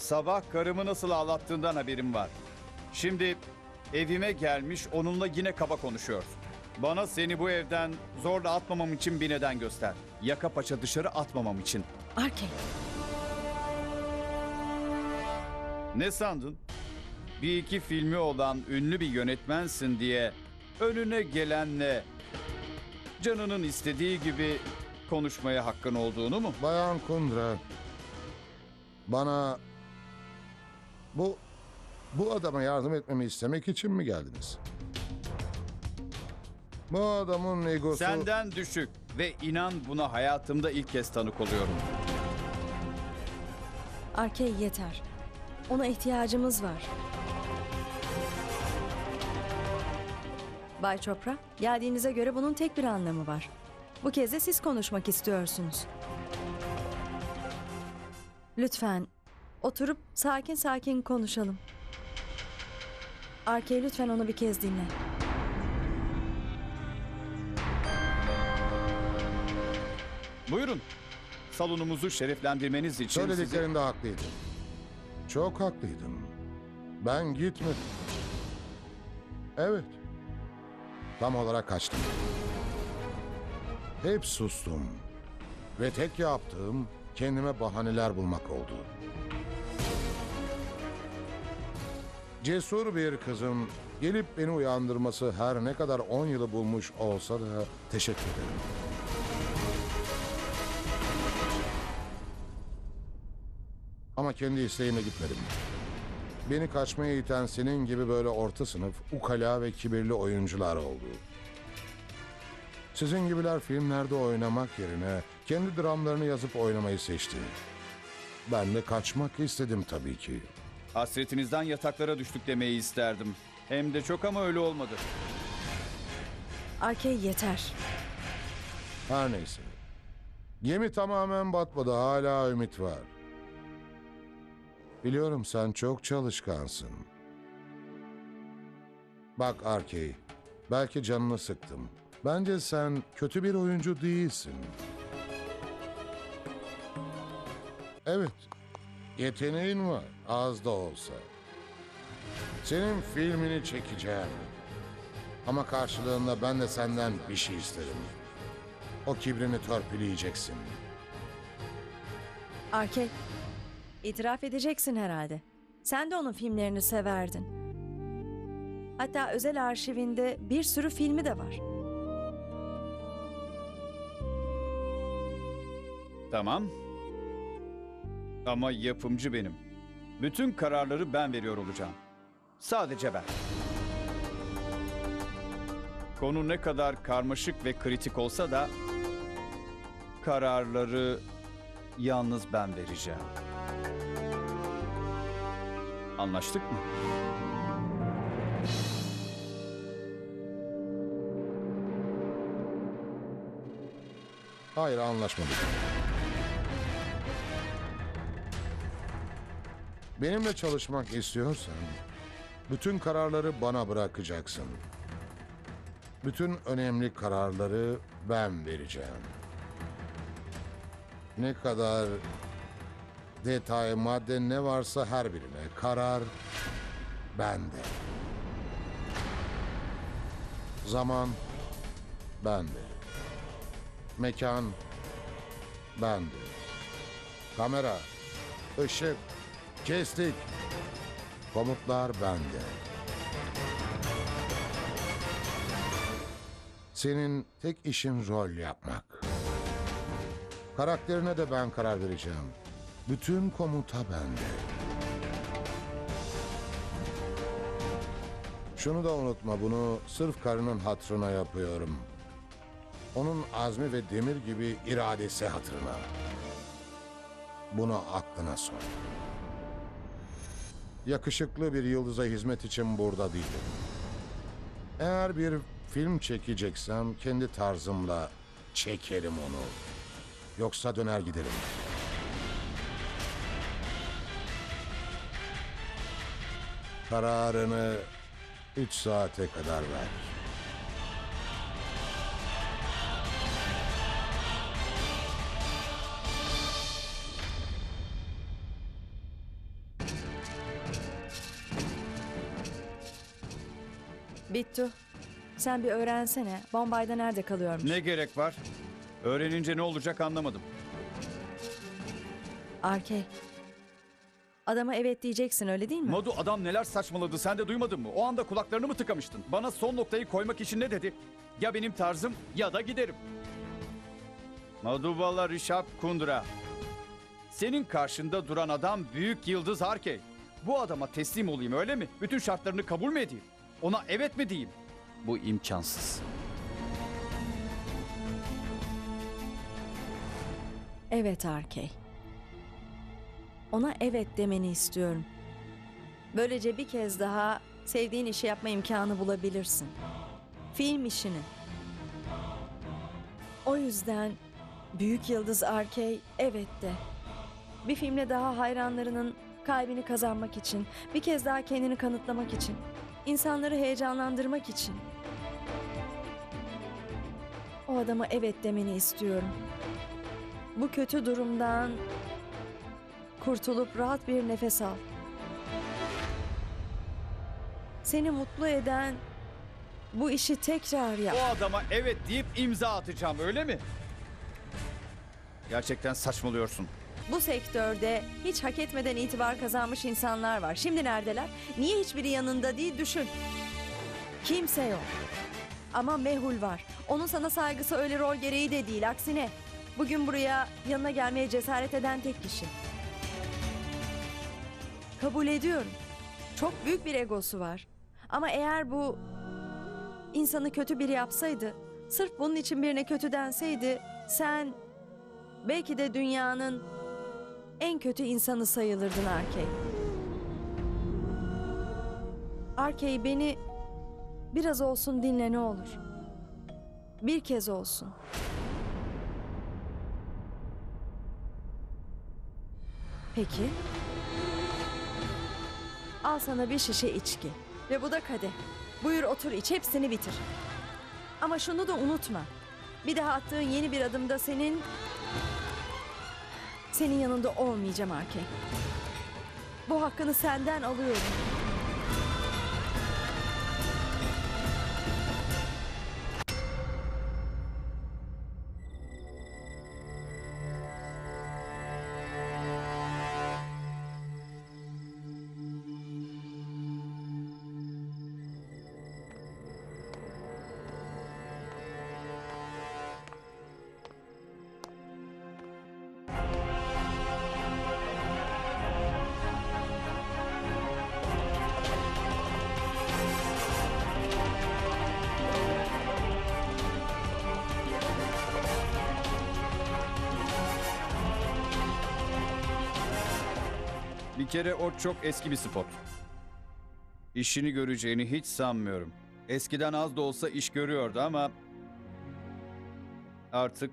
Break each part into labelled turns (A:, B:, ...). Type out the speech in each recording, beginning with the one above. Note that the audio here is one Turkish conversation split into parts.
A: Sabah karımı nasıl ağlattığından haberim var. Şimdi evime gelmiş onunla yine kaba konuşuyor. Bana seni bu evden zorla atmamam için bir neden göster. Yaka paça dışarı atmamam için.
B: Arkey,
A: Ne sandın? Bir iki filmi olan ünlü bir yönetmensin diye önüne gelenle canının istediği gibi konuşmaya hakkın olduğunu mu?
C: Bayan Kundra, bana bu bu adama yardım etmemi istemek için mi geldiniz? Bu adamın egosu...
A: Senden düşük ve inan buna hayatımda ilk kez tanık oluyorum.
B: Arkey yeter. Ona ihtiyacımız var. Bay Chopra, geldiğinize göre bunun tek bir anlamı var. Bu kez de siz konuşmak istiyorsunuz. Lütfen oturup sakin sakin konuşalım. Arkey lütfen onu bir kez dinle.
A: Buyurun. Salonumuzu şereflendirmeniz için sizi...
C: Söylediklerinde haklıydın. Çok haklıydın. Ben gitmedim. Evet. Tam olarak kaçtım. Hep sustum. Ve tek yaptığım kendime bahaneler bulmak oldu. Cesur bir kızın gelip beni uyandırması her ne kadar 10 yılı bulmuş olsa da teşekkür ederim. Ama kendi isteğimle gitmedim. Beni kaçmaya iten senin gibi böyle orta sınıf, ukala ve kibirli oyuncular oldu. Sizin gibiler filmlerde oynamak yerine kendi dramlarını yazıp oynamayı seçti. Ben de kaçmak istedim tabii ki.
A: Hasretinizden yataklara düştük demeyi isterdim. Hem de çok ama öyle olmadı.
B: Arkey yeter.
C: Her neyse. Gemi tamamen batmadı. Hala ümit var. Biliyorum sen çok çalışkansın. Bak Arkey, belki canını sıktım. Bence sen kötü bir oyuncu değilsin. Evet, yeteneğin var, az da olsa. Senin filmini çekeceğim. Ama karşılığında ben de senden bir şey isterim. O kibrini törpüleyeceksin.
B: Arkey, itiraf edeceksin herhalde. Sen de onun filmlerini severdin. Hatta özel arşivinde bir sürü filmi de var.
A: Tamam. Ama yapımcı benim. Bütün kararları ben veriyor olacağım. Sadece ben. Konu ne kadar karmaşık ve kritik olsa da kararları yalnız ben vereceğim. Anlaştık mı?
C: Hayır anlaşmadık. Benimle çalışmak istiyorsan bütün kararları bana bırakacaksın. Bütün önemli kararları ben vereceğim. Ne kadar detay, madde ne varsa her birine karar bende. Zaman bende. Mekan bende. Kamera, ışık, kestik. Komutlar bende. Senin tek işin rol yapmak. Karakterine de ben karar vereceğim. Bütün komuta bende. Şunu da unutma bunu sırf karının hatrına yapıyorum. Onun azmi ve demir gibi iradesi hatırına. Bunu aklına sok. Yakışıklı bir yıldıza hizmet için burada değilim. Eğer bir film çekeceksem kendi tarzımla çekerim onu. Yoksa döner giderim. Kararını üç saate kadar ver.
B: Bittu, sen bir öğrensene. Bombay'da nerede kalıyormuş?
A: Ne gerek var? Öğrenince ne olacak anlamadım.
B: Arkey. Adama evet diyeceksin öyle değil mi?
A: Madu adam neler saçmaladı sen de duymadın mı? O anda kulaklarını mı tıkamıştın? Bana son noktayı koymak için ne dedi? Ya benim tarzım ya da giderim. Madhubala Rishab Kundra. Senin karşında duran adam büyük yıldız Harkey. Bu adama teslim olayım öyle mi? Bütün şartlarını kabul mü edeyim? Ona evet mi diyeyim? Bu imkansız.
B: Evet Arkey. Ona evet demeni istiyorum. Böylece bir kez daha sevdiğin işi yapma imkanı bulabilirsin. Film işini. O yüzden Büyük Yıldız Arkey evet de. Bir filmle daha hayranlarının kalbini kazanmak için, bir kez daha kendini kanıtlamak için, insanları heyecanlandırmak için. O adama evet demeni istiyorum. Bu kötü durumdan kurtulup rahat bir nefes al. Seni mutlu eden bu işi tekrar yap.
A: O adama evet deyip imza atacağım öyle mi? Gerçekten saçmalıyorsun.
B: Bu sektörde hiç hak etmeden itibar kazanmış insanlar var. Şimdi neredeler? Niye hiçbiri yanında değil düşün. Kimse yok. Ama Mehul var. Onun sana saygısı öyle rol gereği de değil. Aksine bugün buraya yanına gelmeye cesaret eden tek kişi. Kabul ediyorum. Çok büyük bir egosu var. Ama eğer bu insanı kötü biri yapsaydı, sırf bunun için birine kötü denseydi, sen belki de dünyanın en kötü insanı sayılırdın Arkey. Arkey beni biraz olsun dinle ne olur. Bir kez olsun. Peki. Al sana bir şişe içki. Ve bu da kadeh. Buyur otur iç hepsini bitir. Ama şunu da unutma. Bir daha attığın yeni bir adımda senin senin yanında olmayacağım Arkey. Bu hakkını senden alıyorum.
A: Kere o çok eski bir spot. İşini göreceğini hiç sanmıyorum. Eskiden az da olsa iş görüyordu ama artık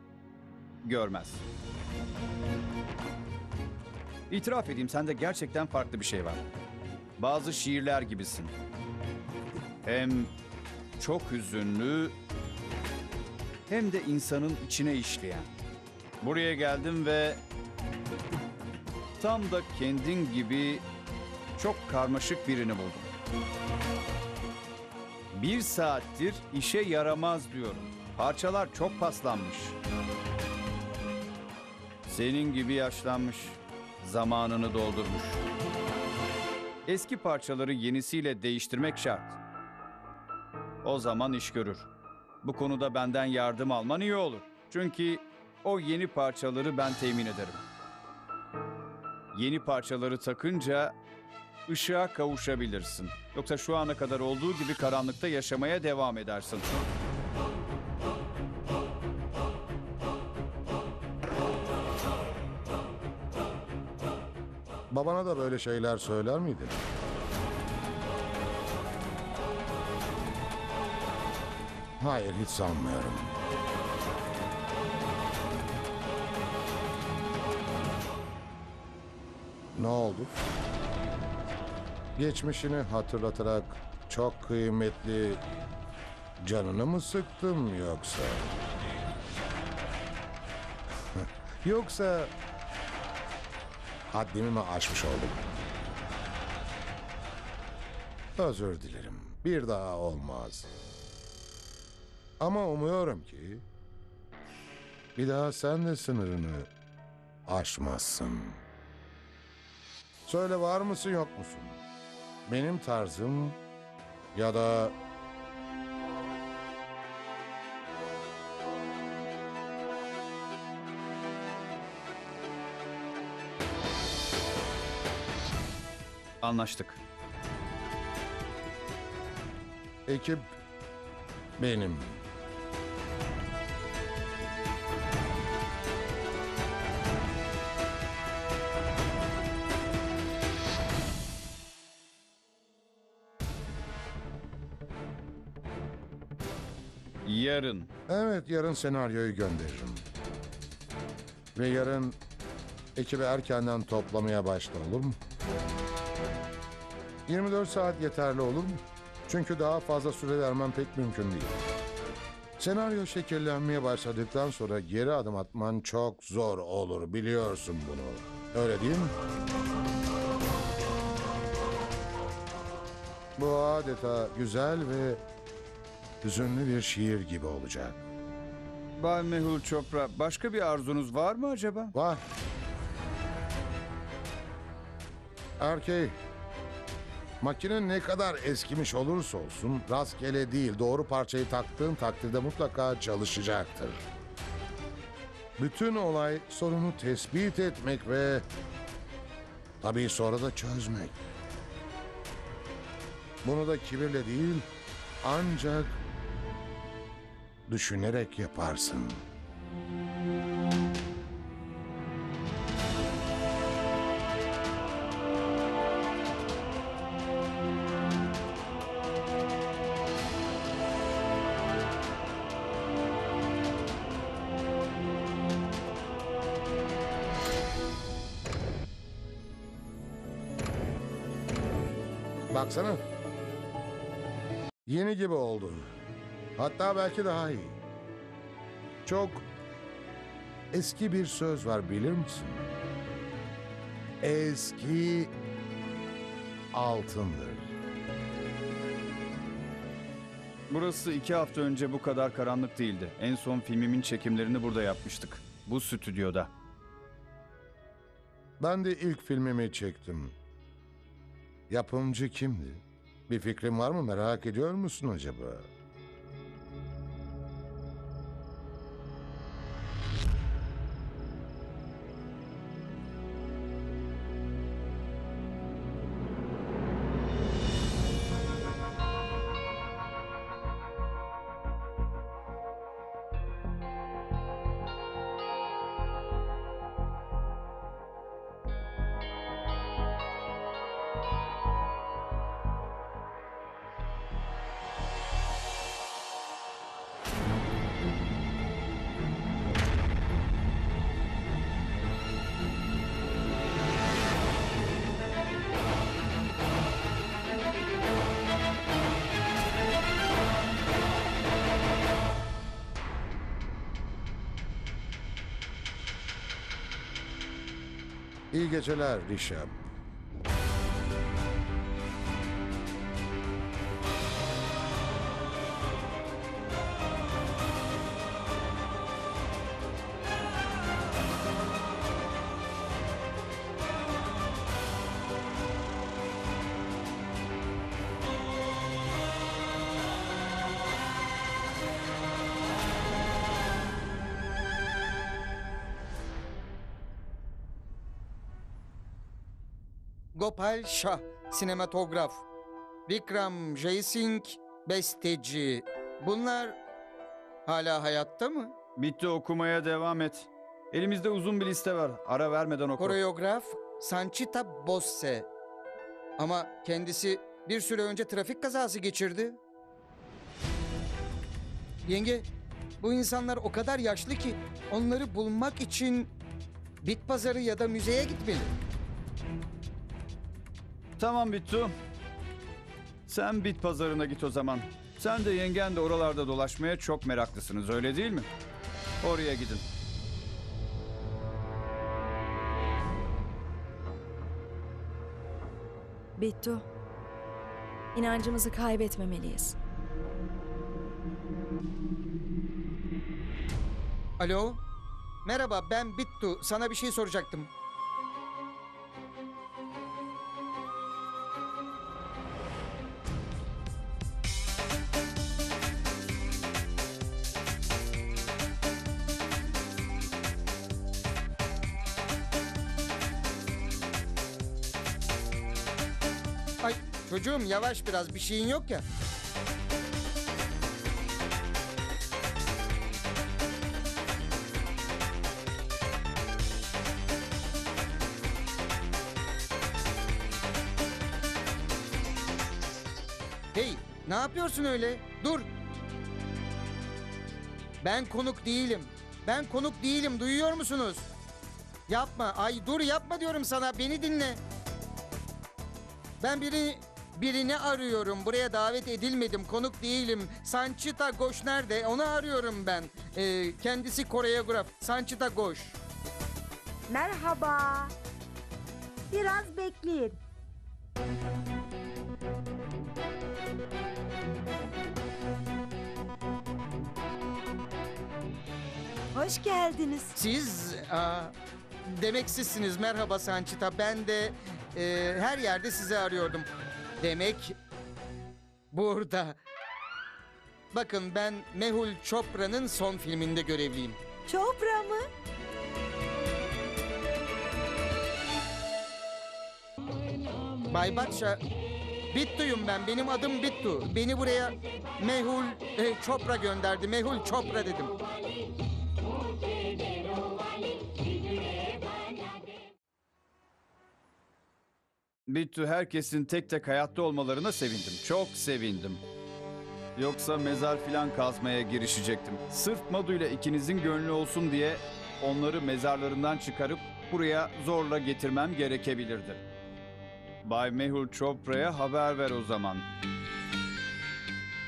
A: görmez. İtiraf edeyim sende gerçekten farklı bir şey var. Bazı şiirler gibisin. Hem çok hüzünlü hem de insanın içine işleyen. Buraya geldim ve tam da kendin gibi çok karmaşık birini buldum. Bir saattir işe yaramaz diyorum. Parçalar çok paslanmış. Senin gibi yaşlanmış. Zamanını doldurmuş. Eski parçaları yenisiyle değiştirmek şart. O zaman iş görür. Bu konuda benden yardım alman iyi olur. Çünkü o yeni parçaları ben temin ederim. Yeni parçaları takınca ışığa kavuşabilirsin. Yoksa şu ana kadar olduğu gibi karanlıkta yaşamaya devam edersin.
C: Babana da böyle şeyler söyler miydin? Hayır hiç sanmıyorum. Ne oldu? Geçmişini hatırlatarak çok kıymetli canını mı sıktım yoksa? yoksa haddimi mi aşmış oldum? Özür dilerim. bir daha olmaz. Ama umuyorum ki bir daha sen de sınırını aşmazsın. Söyle var mısın yok musun? Benim tarzım ya da
A: Anlaştık.
C: ekip benim.
A: Yarın.
C: Evet, yarın senaryoyu gönderirim. Ve yarın ekibi erkenden toplamaya başla olur mu? 24 saat yeterli olur mu? Çünkü daha fazla süre vermem pek mümkün değil. Senaryo şekillenmeye başladıktan sonra geri adım atman çok zor olur biliyorsun bunu. Öyle değil mi? Bu adeta güzel ve hüzünlü bir şiir gibi olacak.
A: Bay Mehul Chopra başka bir arzunuz var mı acaba?
C: Var. Erkey, makine ne kadar eskimiş olursa olsun rastgele değil doğru parçayı taktığın takdirde mutlaka çalışacaktır. Bütün olay sorunu tespit etmek ve tabii sonra da çözmek. Bunu da kibirle değil ancak düşünerek yaparsın. Baksana. Yeni gibi oldu. Hatta belki daha iyi. Çok eski bir söz var bilir misin? Eski altındır.
A: Burası iki hafta önce bu kadar karanlık değildi. En son filmimin çekimlerini burada yapmıştık. Bu stüdyoda.
C: Ben de ilk filmimi çektim. Yapımcı kimdi? Bir fikrin var mı merak ediyor musun acaba? İyi geceler Rişap.
D: Gopal Shah, sinematograf. Vikram Jaising, besteci. Bunlar hala hayatta mı?
A: Bitti okumaya devam et. Elimizde uzun bir liste var. Ara vermeden oku.
D: Koreograf Sanchita Bosse. Ama kendisi bir süre önce trafik kazası geçirdi. Yenge, bu insanlar o kadar yaşlı ki onları bulmak için bit pazarı ya da müzeye gitmeli.
A: Tamam Bittu. Sen bit pazarına git o zaman. Sen de yengen de oralarda dolaşmaya çok meraklısınız öyle değil mi? Oraya gidin.
B: Bittu. İnancımızı kaybetmemeliyiz.
D: Alo? Merhaba ben Bittu. Sana bir şey soracaktım. Çocuğum yavaş biraz bir şeyin yok ya. Hey, ne yapıyorsun öyle? Dur. Ben konuk değilim. Ben konuk değilim. Duyuyor musunuz? Yapma. Ay dur yapma diyorum sana. Beni dinle. Ben biri birini arıyorum. Buraya davet edilmedim. Konuk değilim. Sanchita Ghosh nerede? Onu arıyorum ben. Ee, kendisi koreograf. Sanchita Ghosh.
E: Merhaba. Biraz bekleyin. Hoş geldiniz.
D: Siz aa, demek sizsiniz. Merhaba Sanchita. Ben de e, her yerde sizi arıyordum. Demek burada. Bakın ben Mehul Chopra'nın son filminde görevliyim.
E: Chopra mı?
D: Bay Batşa, Bittu'yum ben. Benim adım Bittu. Beni buraya Mehul e, Chopra gönderdi. Mehul Chopra dedim.
A: Bittu herkesin tek tek hayatta olmalarına sevindim. Çok sevindim. Yoksa mezar filan kazmaya girişecektim. Sırf Madu ile ikinizin gönlü olsun diye onları mezarlarından çıkarıp buraya zorla getirmem gerekebilirdi. Bay Mehul Chopra'ya haber ver o zaman.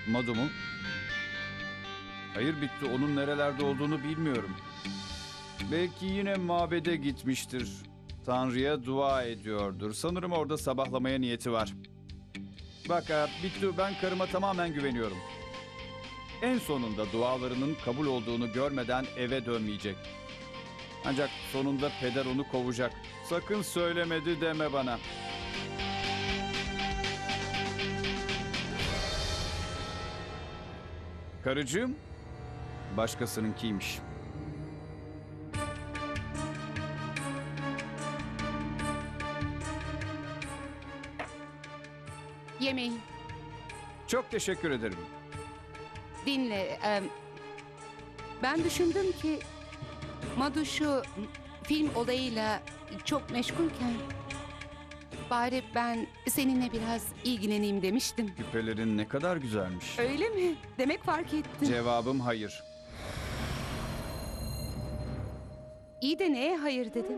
A: Madu mu? Hayır Bittu onun nerelerde olduğunu bilmiyorum. Belki yine mabede gitmiştir. Tanrı'ya dua ediyordur. Sanırım orada sabahlamaya niyeti var. Bak e, Bittu ben karıma tamamen güveniyorum. En sonunda dualarının kabul olduğunu görmeden eve dönmeyecek. Ancak sonunda peder onu kovacak. Sakın söylemedi deme bana. Karıcığım başkasınınkiymiş.
F: Yemeğin.
A: Çok teşekkür ederim.
F: Dinle. em, ben düşündüm ki Madu şu film olayıyla çok meşgulken bari ben seninle biraz ilgileneyim demiştim.
A: Küpelerin ne kadar güzelmiş.
F: Öyle mi? Demek fark ettin.
A: Cevabım hayır.
F: İyi de neye hayır dedin?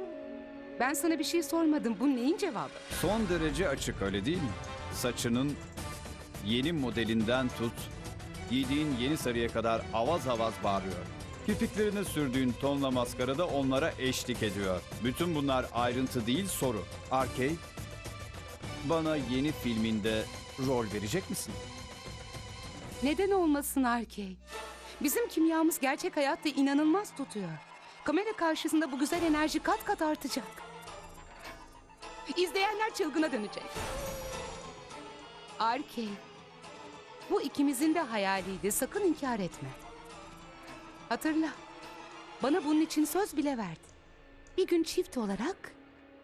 F: Ben sana bir şey sormadım. Bu neyin cevabı?
A: Son derece açık öyle değil mi? Saçının yeni modelinden tut, giydiğin yeni sarıya kadar avaz avaz bağırıyor. Kirpiklerine sürdüğün tonla maskara da onlara eşlik ediyor. Bütün bunlar ayrıntı değil soru. Arkey, bana yeni filminde rol verecek misin?
F: Neden olmasın Arkey? Bizim kimyamız gerçek hayatta inanılmaz tutuyor. Kamera karşısında bu güzel enerji kat kat artacak. İzleyenler çılgına dönecek. Arkey, bu ikimizin de hayaliydi. Sakın inkar etme. Hatırla, bana bunun için söz bile verdin. Bir gün çift olarak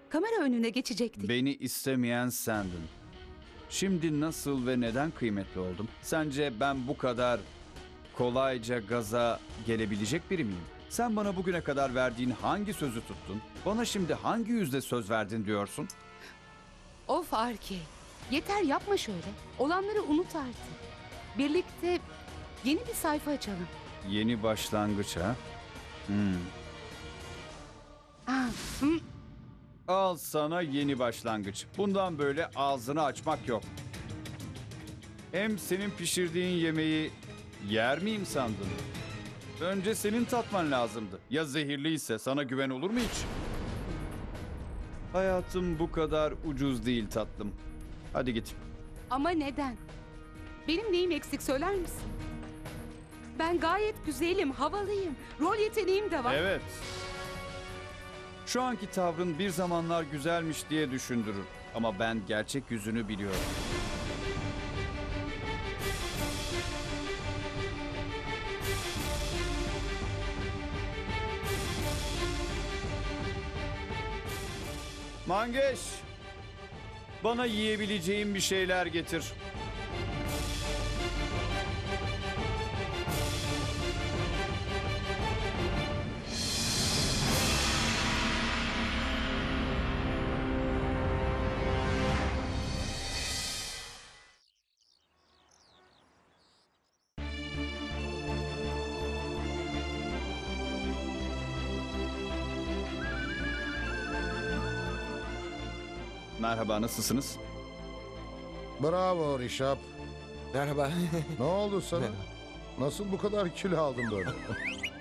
F: kamera önüne geçecektik.
A: Beni istemeyen sendin. Şimdi nasıl ve neden kıymetli oldum? Sence ben bu kadar kolayca gaza gelebilecek biri miyim? Sen bana bugüne kadar verdiğin hangi sözü tuttun? Bana şimdi hangi yüzde söz verdin diyorsun?
F: Of Arkey, yeter yapma şöyle. Olanları unut artık. Birlikte yeni bir sayfa açalım.
A: Yeni başlangıç ha? Hmm.
F: Ah, hı,
A: Al sana yeni başlangıç. Bundan böyle ağzını açmak yok. Hem senin pişirdiğin yemeği yer miyim sandın? Önce senin tatman lazımdı. Ya zehirliyse sana güven olur mu hiç? Hayatım bu kadar ucuz değil tatlım. Hadi git.
F: Ama neden? Benim neyim eksik söyler misin? Ben gayet güzelim, havalıyım. Rol yeteneğim de var.
A: Evet. Şu anki tavrın bir zamanlar güzelmiş diye düşündürür. Ama ben gerçek yüzünü biliyorum. Mangeş, bana yiyebileceğim bir şeyler getir. Merhaba, nasılsınız?
C: Bravo Rişap.
G: Merhaba.
C: Ne oldu sana? Nasıl bu kadar kilo aldın böyle?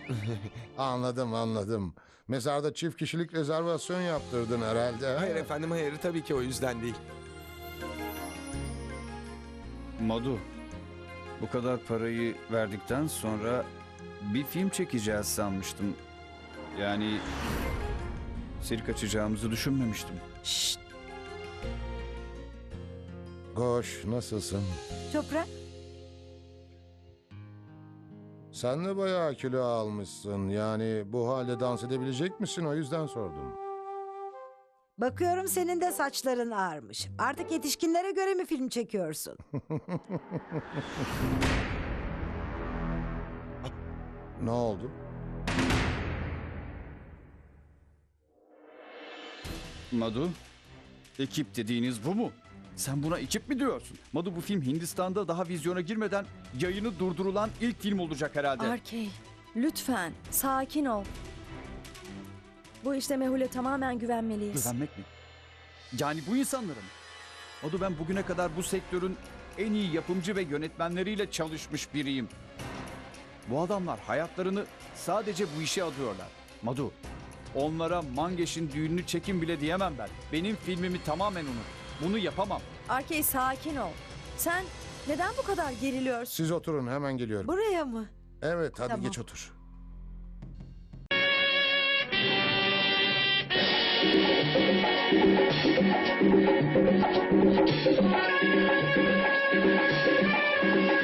C: anladım anladım. Mezarda çift kişilik rezervasyon yaptırdın herhalde.
G: hayır efendim hayır tabii ki o yüzden değil.
A: Madu, bu kadar parayı verdikten sonra bir film çekeceğiz sanmıştım. Yani sirk açacağımızı düşünmemiştim.
B: Şşt,
C: Goş nasılsın?
E: Çopra,
C: Sen de bayağı kilo almışsın. Yani bu halde dans edebilecek misin? O yüzden sordum.
E: bakıyorum senin de saçların ağarmış. Artık yetişkinlere göre mi film çekiyorsun?
C: Ne oldu?
A: Madu, ekip dediğiniz bu mu? Sen buna ekip mi diyorsun? Madu bu film Hindistan'da daha vizyona girmeden yayını durdurulan ilk film olacak herhalde.
B: Arkey, lütfen sakin ol. Bu işte Mehul'e tamamen güvenmeliyiz.
A: Güvenmek mi? Yani bu insanlara mı? Madu ben bugüne kadar bu sektörün en iyi yapımcı ve yönetmenleriyle çalışmış biriyim. Bu adamlar hayatlarını sadece bu işe adıyorlar. Madu, onlara Mangeş'in düğününü çekin bile diyemem ben. Benim filmimi tamamen unut. Bunu yapamam.
B: Arkey sakin ol. Sen neden bu kadar geriliyorsun?
C: Siz oturun hemen geliyorum.
E: Buraya mı?
C: Evet hadi
E: Tamam.
C: geç otur.